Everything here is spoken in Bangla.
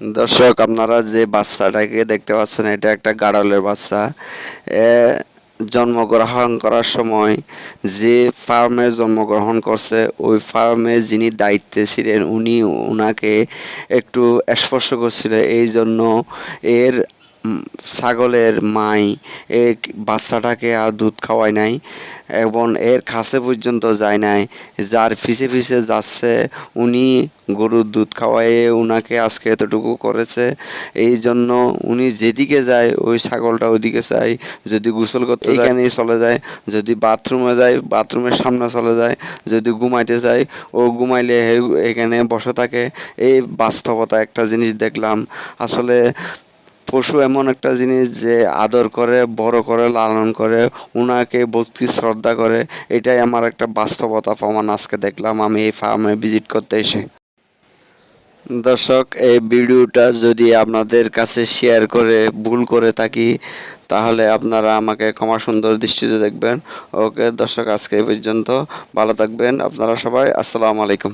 দর্শক, আপনারা যে বাচ্চাটাকে দেখতে পাচ্ছেন, এটা একটা গাড়লের বাচ্চা। এ জন্মগ্রহণ করার সময় যে ফার্মে জন্মগ্রহণ করছে, ওই ফার্মে যিনি দায়িত্বে ছিলেন, উনি ওনাকে একটু স্পর্শ করছিলেন এই জন্য এর ছাগলের মাই এই বাচ্চাটাকে আর দুধ খাওয়ায় নাই এবং এর কাছে পর্যন্ত যায় নাই। যার পিছে পিছে যাচ্ছে উনি গরুর দুধ খাওয়াইয়ে উনাকে আজকে এতটুকু করেছে। এই জন্য উনি যেদিকে যায় ওই ছাগলটা ওইদিকে চায়। যদি গোসল করতে এখানেই চলে যায়। যদি বাথরুমে যায় বাথরুমের সামনে চলে যায়। যদি ঘুমাইতে যায় ও ঘুমাইলে এখানে বসে থাকে। এই বাস্তবতা একটা জিনিস দেখলাম। আসলে পশু এমন একটা জিনিস যে আদর করে, বড় করে, লালন করে ওনাকে ভক্তি, শ্রদ্ধা করে, এটাই আমার একটা বাস্তবতা প্রমাণ আজকে দেখলাম, আমি এই ফার্মে ভিজিট করতে এসে। দর্শক, এই ভিডিওটা যদি আপনাদের কাছে শেয়ার করে, ভুল করে থাকি, তাহলে আপনারা আমাকে ক্ষমা সুন্দর দৃষ্টিতে দেখবেন। ওকে, দর্শক, আজকে এই পর্যন্ত। ভালো থাকবেন আপনারা সবাই। আসসালামু আলাইকুম।